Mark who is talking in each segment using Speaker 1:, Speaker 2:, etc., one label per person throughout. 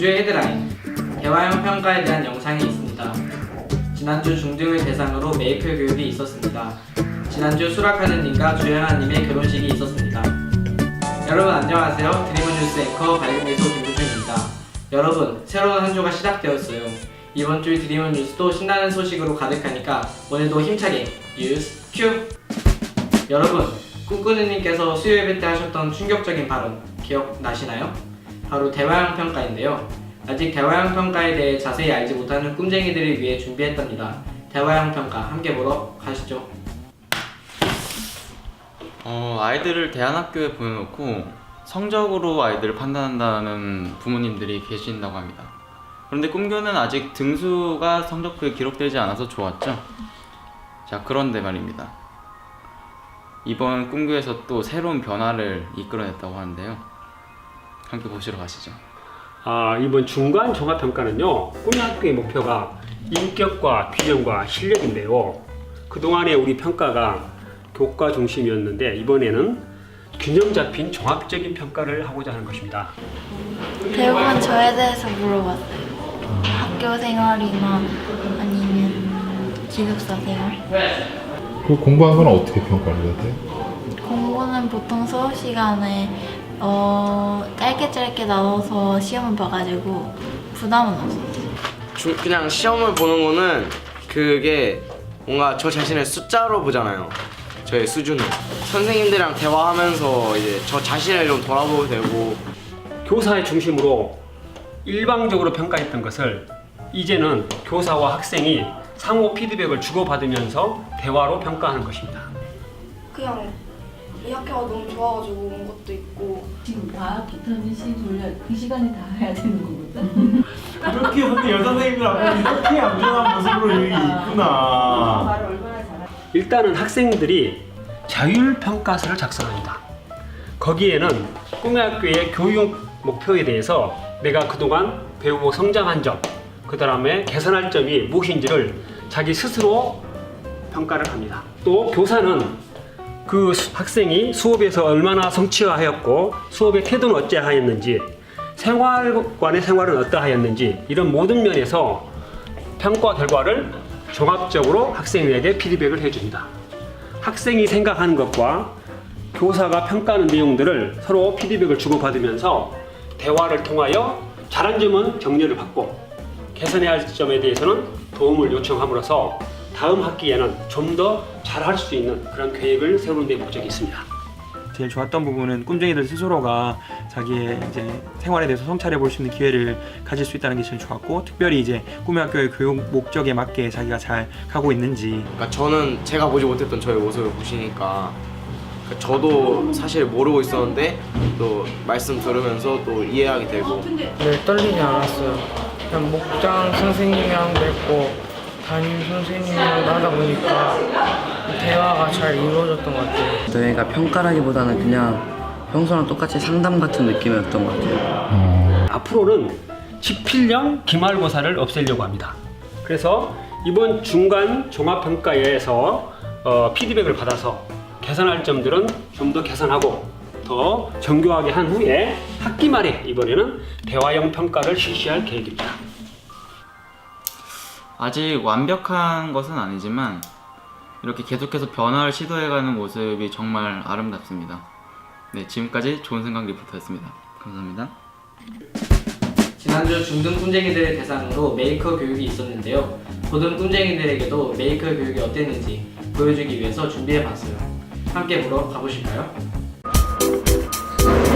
Speaker 1: 주의 헤드라인 대화형 평가에 대한 영상이 있습니다. 지난주 중등을 대상으로 메이플 교육이 있었습니다. 지난주 수락하는 님과 주영아님의 결혼식이 있었습니다. 여러분 안녕하세요. 드리븐 뉴스 앵커 발림미소 김두준입니다. 여러분 새로운 한 주가 시작되었어요. 이번 주 드리븐 뉴스도 신나는 소식으로 가득하니까 오늘도 힘차게 뉴스 큐! 여러분 꿈꾸는 님께서 수요 예배 때 하셨던 충격적인 발언 기억나시나요? 바로 대화형 평가인데요. 아직 대화형 평가에 대해 자세히 알지 못하는 꿈쟁이들을 위해 준비했답니다. 대화형 평가 함께 보러 가시죠.
Speaker 2: 어, 아이들을 대안학교에 보내놓고 성적으로 아이들을 판단한다는 부모님들이 계신다고 합니다. 그런데 꿈교는 아직 등수가 성적표에 기록되지 않아서 좋았죠. 자, 그런데 말입니다. 이번 꿈교에서 또 새로운 변화를 이끌어냈다고 하는데요. 함께 보시러 가시죠.
Speaker 3: 아, 이번 중간 종합평가는요, 꿈의 학교의 목표가 인격과 비전과 실력인데요. 그동안의 우리 평가가 교과 중심이었는데, 이번에는 균형 잡힌 종합적인 평가를 하고자 하는 것입니다.
Speaker 4: 대부분 저에 대해서 물어봤어요. 학교 생활이나 아니면 기숙사 생활.
Speaker 5: 그 공부한 건 어떻게 평가를 해야 돼?
Speaker 4: 공부는 보통 수업 시간에 어, 짧게 짧게 나눠서 시험을 봐가지고 부담은 없어요.
Speaker 6: 중- 그냥 시험을 보는 거는 그게 뭔가 저 자신을 숫자로 보잖아요. 저의 수준을 선생님들이랑 대화하면서 이제 저 자신을 좀 돌아보게 되고
Speaker 3: 교사의 중심으로 일방적으로 평가했던 것을 이제는 교사와 학생이 상호 피드백을 주고받으면서 대화로 평가하는 것입니다.
Speaker 7: 그냥 이 학교가 너무 좋아가지고 온 것도 있고
Speaker 8: 지금 과학 비타민 C 돌려 그 시간에 다 해야 되는 거거든.
Speaker 9: 그렇게 근데 여자 선생님들 앞에 이렇게 얌전한 모습으로 여기 있구나.
Speaker 8: 말을 얼마나 잘하.
Speaker 3: 일단은 학생들이 자율 평가서를 작성합니다. 거기에는 꿈의 학교의 교육 목표에 대해서 내가 그동안 배우고 성장한 점, 그 다음에 개선할 점이 무엇인지를 자기 스스로 평가를 합니다. 또 교사는 그 수- 학생이 수업에서 얼마나 성취하였고 수업의 태도는 어찌하였는지 생활관의 생활은 어떠하였는지 이런 모든 면에서 평가 결과를 종합적으로 학생에게 피드백을 해줍니다. 학생이 생각하는 것과 교사가 평가하는 내용들을 서로 피드백을 주고받으면서 대화를 통하여 잘한 점은 격려를 받고 개선해야 할 점에 대해서는 도움을 요청함으로써 다음 학기에는 좀 더 잘 할 수 있는 그런 계획을 세우는 데 목적이 있습니다.
Speaker 10: 제일 좋았던 부분은 꿈쟁이들 스스로가 자기의 이제 생활에 대해서 성찰해 볼 수 있는 기회를 가질 수 있다는 게 제일 좋았고 특별히 이제 꿈의 학교의 교육 목적에 맞게 자기가 잘 가고 있는지
Speaker 6: 그러니까 저는 제가 보지 못했던 저의 모습을 보시니까 그러니까 저도 사실 모르고 있었는데 또 말씀 들으면서 또 이해하게 되고
Speaker 1: 네, 떨리지 않았어요. 그냥 목장 선생님이랑도 했고 담임 선생님이랑도 하다 보니까 대화가 잘 이루어졌던 것 같아요.
Speaker 11: 저희가 평가라기보다는 그냥 평소랑 똑같이 상담 같은 느낌이었던 것 같아요.
Speaker 3: 앞으로는 지필형 기말고사를 없애려고 합니다. 그래서 이번 중간 종합평가에서 어, 피드백을 받아서 개선할 점들은 좀 더 개선하고 더 정교하게 한 후에 학기 말에 이번에는 대화형 평가를 실시할 계획입니다.
Speaker 2: 아직 완벽한 것은 아니지만 이렇게 계속해서 변화를 시도해가는 모습이 정말 아름답습니다. 네, 지금까지 좋은 생각 리포터였습니다. 감사합니다.
Speaker 1: 지난주 중등 꿈쟁이들을 대상으로 메이커 교육이 있었는데요. 고등 꿈쟁이들에게도 메이커 교육이 어땠는지 보여주기 위해서 준비해봤어요. 함께 보러 가보실까요?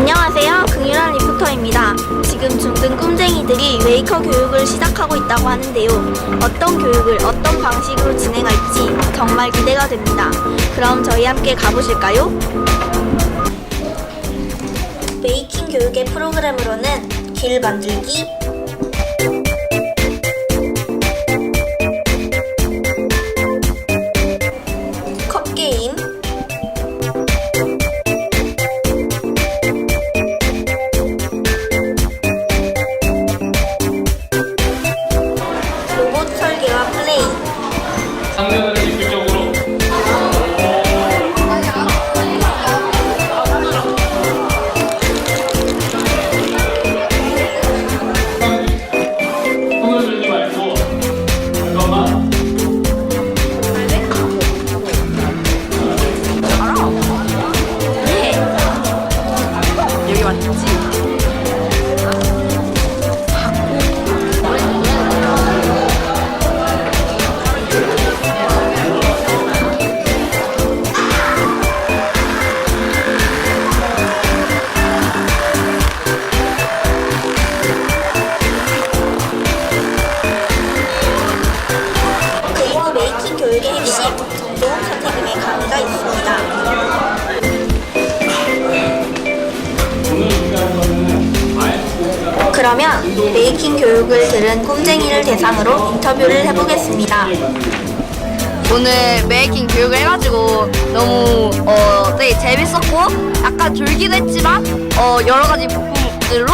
Speaker 4: 안녕하세요. 긍유란 리포터입니다. 지금 중등 꿈쟁이들이 웨이커 교육을 시작하고 있다고 하는데요. 어떤 교육을 어떤 방식으로 진행할지 정말 기대가 됩니다. 그럼 저희 함께 가보실까요? 메이킹 교육의 프로그램으로는 길 만들기, 메이킹 교육을 들은 꿈쟁이를 대상으로 인터뷰를 해보겠습니다.
Speaker 12: 오늘 메이킹 교육을 해가지고 너무 어 되게 재밌었고 약간 졸기도 했지만 어 여러 가지 부품들로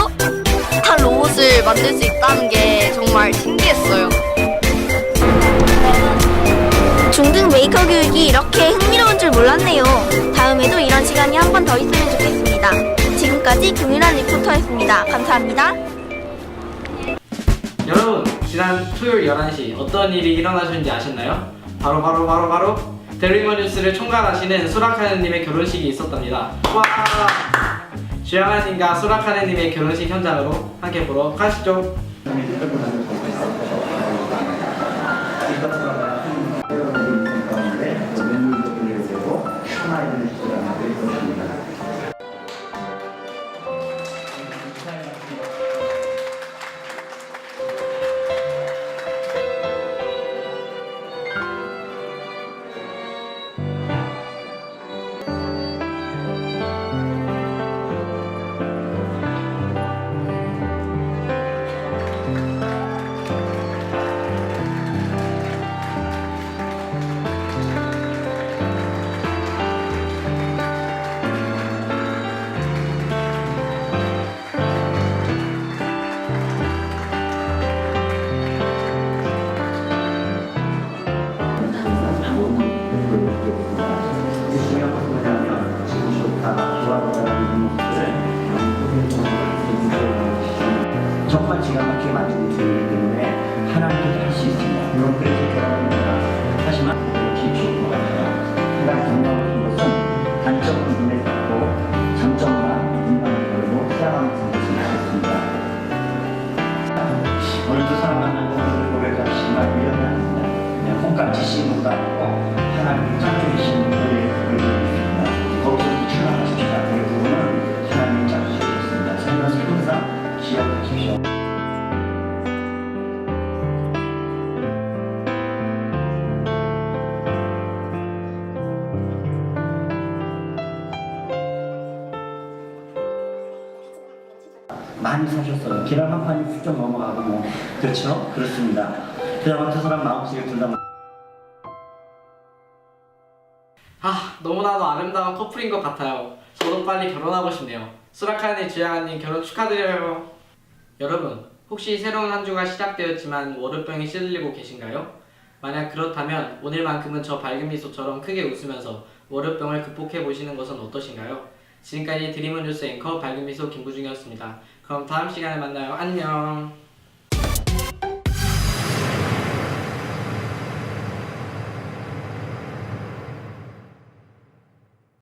Speaker 12: 한 로봇을 만들 수 있다는 게 정말 신기했어요.
Speaker 4: 중등 메이커 교육이 이렇게 흥미로운 줄 몰랐네요. 다음에도 이런 시간이 한 번 더 있으면 좋겠습니다. 지금까지 금유란 리포터였습니다. 감사합니다.
Speaker 1: 여러분 지난 토요일 11시 어떤 일이 일어나셨는지 아셨나요? 바로 바로 바로 바로 데리머 뉴스를 총괄하시는 수락하느님의 결혼식이 있었답니다. 와! 주영아님과 수락하느님의 결혼식 현장으로 함께 보러 가시죠.
Speaker 13: 정말 기가 막히게 만드는 분이기 때문에 하나님께서 할수 있습니다. 물론 그래서 결혼합니다. 하지만 이렇게 좋은 것 같아요. 한 가지 경험한 것은 단점은 눈에 띄고 장점과 눈만을 열고 살아가는 것을 알았습니다. 오늘도 사람 만나고 오늘 아닙니다. 그냥 콩깍지 씌는 것도 아니고 하나님이 짝주신 분의 많이 사셨어요. 계란 한 판이 훌쩍 넘어가고 뭐 그렇죠? 그렇습니다. 그다음에 두 사람 마음속에 둘다
Speaker 1: 아 너무나도 아름다운 커플인 것 같아요. 저도 빨리 결혼하고 싶네요. 수락하니 주양아님 결혼 축하드려요. 여러분 혹시 새로운 한 주가 시작되었지만 월요병에 시들리고 계신가요? 만약 그렇다면 오늘만큼은 저 밝은 미소처럼 크게 웃으면서 월요병을 극복해 보시는 것은 어떠신가요? 지금까지 드리문 뉴스 앵커 밝은 미소 김부중이었습니다. 그럼 다음 시간에 만나요. 안녕.